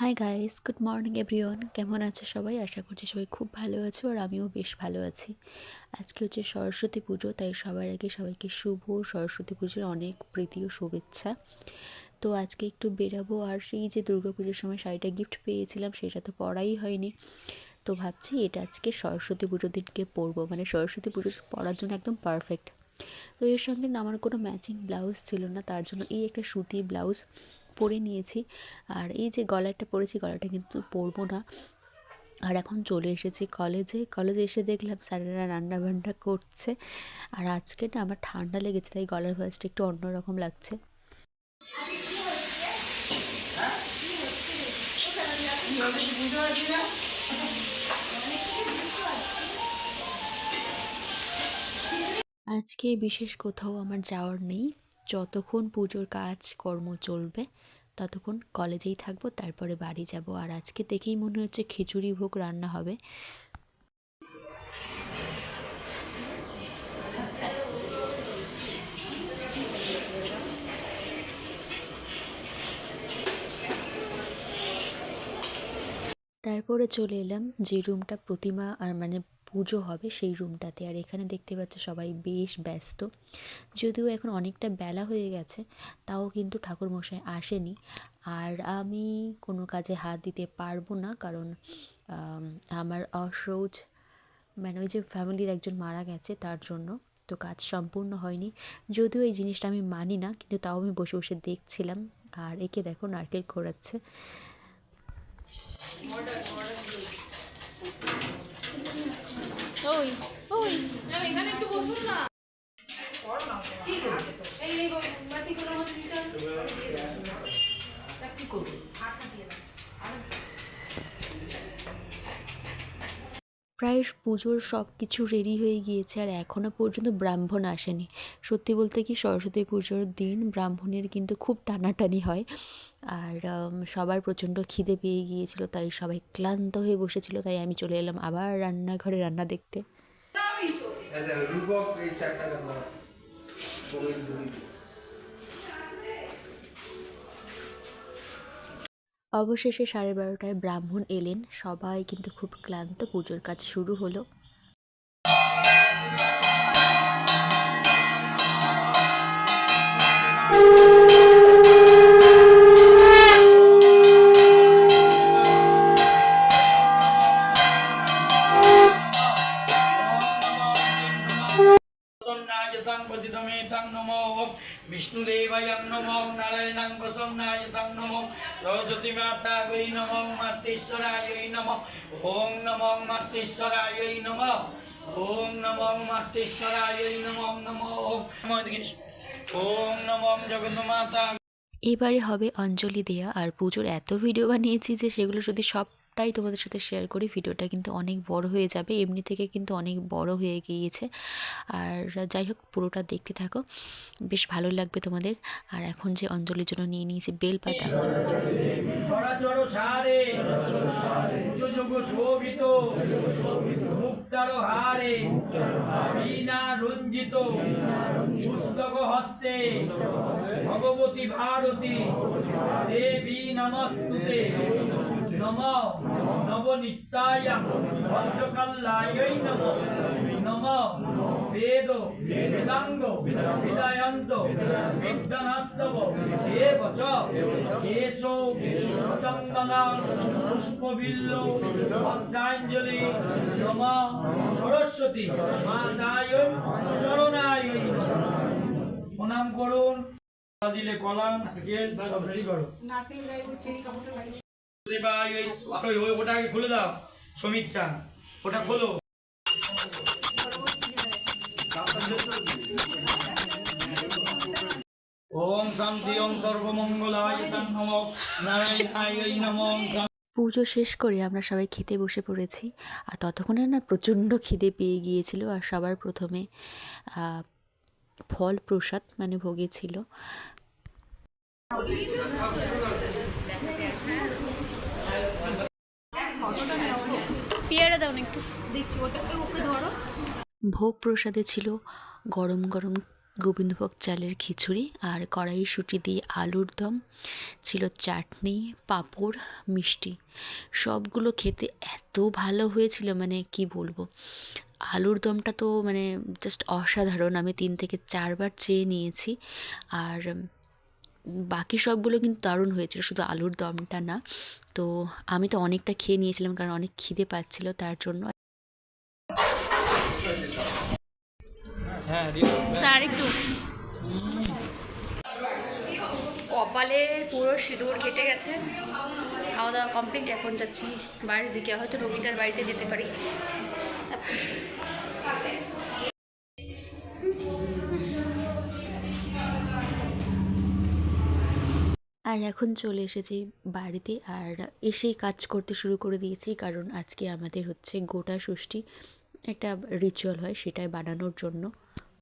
Hi guys good morning everyone কেমন আছে সবাই? আশা করছি সবাই খুব ভালো আছো আর আমিও বেশ ভালো আছি। আজকে হচ্ছে সরস্বতী পুজো, তাই সবার আগে সবাইকে শুভ সরস্বতী পুজোর অনেক প্রীতি ও শুভেচ্ছা। তো আজকে একটু বেরাবো আর সেই যে পুজোর সময় শাড়িটা গিফট পেয়েছিলাম, সেটা তো পরাই হয়নি। তো ভাবছি এটা আজকে সরস্বতী পুজোর দিনকে পরবো। মানে সরস্বতী পুজো পরার জন্য একদম পারফেক্ট তো এর সঙ্গে আমার কোনো ম্যাচিং ব্লাউজ ছিল না। তার জন্য এই একটা সুতির ব্লাউজ পরে নিয়েছি। আর এই যে গলাটা পরেছি, গলাটা কিন্তু পরবো না। আর এখন চলে এসেছি কলেজে কলেজে এসে দেখলাম স্যারেরা রান্না বান্না করছে। আর আজকে না আমার ঠান্ডা লেগেছে, তাই গলার ভয়েসটা একটু অন্যরকম লাগছে। আজকে বিশেষ কোথাও আমার যাওয়ার নেই। যতক্ষণ পুজোর কাজ কর্ম চলবে, ততক্ষণ কলেজেই থাকব, তারপরে বাড়ি যাব। আর আজকে দেখেই মনে হচ্ছে খিচুড়ি ভোগ রান্না হবে। তারপরে চলে এলাম যে রুমটা প্রতিমা আর মানে পুজো হবে সেই রুমটাতে। আর এখানে দেখতে পাচ্ছ সবাই বেশ ব্যস্ত। যদিও এখন অনেকটা বেলা হয়ে গেছে, তাও কিন্তু ঠাকুরমশাই আসেনি। আর আমি কোনো কাজে হাত দিতে পারব না, কারণ আমার অসৌচ মানে ওই যে ফ্যামিলির একজন মারা গেছে তার জন্য তো কাজ সম্পূর্ণ হয়নি। যদিও এই জিনিসটা আমি মানি না, কিন্তু তাও আমি বসে বসে দেখছিলাম। আর একে দেখো নারকেল খোঁড়াচ্ছে ওই ওই। এখানে একটু বসুন না। প্রায় পুজোর সব কিছু রেডি হয়ে গিয়েছে আর এখনও পর্যন্ত ব্রাহ্মণ আসেনি। সত্যি বলতে কি সরস্বতী পুজোর দিন ব্রাহ্মণের কিন্তু খুব টানাটানি হয়। আর সবার প্রচণ্ড খিদে পেয়ে গিয়েছিল তাই সবাই ক্লান্ত হয়ে বসেছিল তাই আমি চলে এলাম আবার রান্নাঘরে রান্না দেখতে। অবশেষে সাড়ে বারোটায় ব্রাহ্মণ এলেন। সবাই কিন্তু খুব ক্লান্ত পুজোর কাজ শুরু হলো। বিষ্ণুদেবায়ং নমো নারায়ণাং প্রসন্নায়তাং নমো সরস্বতী মাতা নমো মাতৃশ্বরায় নমো ওং নমো মাতৃশ্বরায় নমো ওং নমো মাতৃশ্বরায় নমো নমো ওং ওং নমো জগন্মাতা এবারে হবে অঞ্জলি দেয়া। আর পুজোর এত ভিডিও বানিয়েছি যে সেগুলো যদি সবটাই তোমাদের সাথে শেয়ার করি। ভিডিওটা কিন্তু অনেক বড় হয়ে যাবে, এমনি থেকে কিন্তু অনেক বড় হয়ে গিয়েছে। আর যাই হোক, পুরোটা দেখতে থাকো। বেশ ভালো লাগবে তোমাদের। আর এখন যে অঞ্জলির জন্য নিয়ে নিয়েছি বেলপাতা যোগ শোভিত, মুক্তার হারে বিনা রঞ্জিত, পুস্তক হস্তে ভগবতী ভারতী, দেবী নমস্তুতে নম, নবনিত্যায় ভদ্রকাল্লায় নম নম। বেদ বেদাঙ্গ বেদায়ন্ত বিদ্যানাস্তব এব চ কেশো চন্দনা পুষ্পবিল্ল ভক্তাঞ্জলি নম সরস্বতী মাতায় চরণায় প্রণাম করুন। দিলে কলা নারকেল সব রেডি করো। ওটা আগে খুলে দাও সমীরটা ওটা খোলো। ওম শান্তি ওম সর্বমঙ্গলায় নম নারায়ণায় নম পুজো শেষ করে আমরা সবাই খেতে বসে পড়েছি। আর ততক্ষণে না প্রচণ্ড খিদে পেয়ে গিয়েছিল আর সবার প্রথমে ফল প্রসাদ মানে ভোগে ছিল। পেয়ারা দাও না একটু। দেখছি ওটা ওকে ধরো ভোগ প্রসাদে ছিল গরম গরম গোবিন্দভোগ চালের খিচুড়ি আর কড়াইশুঁটি দিয়ে আলুর দম, ছিল চাটনি, পাঁপড়, মিষ্টি। সবগুলো খেতে এত ভালো হয়েছিল মানে কি বলব? আলুর দমটা তো মানে জাস্ট অসাধারণ। আমি তিন থেকে চারবার চেয়ে নিয়েছি। আর বাকি সবগুলো কিন্তু দারুণ হয়েছিল, শুধু আলুর দমটা না। তো আমি তো অনেকটা খেয়ে নিয়েছিলাম, কারণ অনেক খিদে পাচ্ছিল তার জন্য। স্যার একটু। কপালে পুরো সিঁদুর কেটে গেছে। খাওয়া দাওয়া কমপ্লিট এখন যাচ্ছি বাড়ির দিকে। হয়তো নমিতার বাড়িতে যেতে পারি। আর এখন চলে এসেছি বাড়িতে আর এসেই কাজ করতে শুরু করে দিয়েছি কারণ আজকে আমাদের হচ্ছে গোটা ষষ্ঠী। একটা রিচুয়াল হয় সেটাই বানানোর জন্য।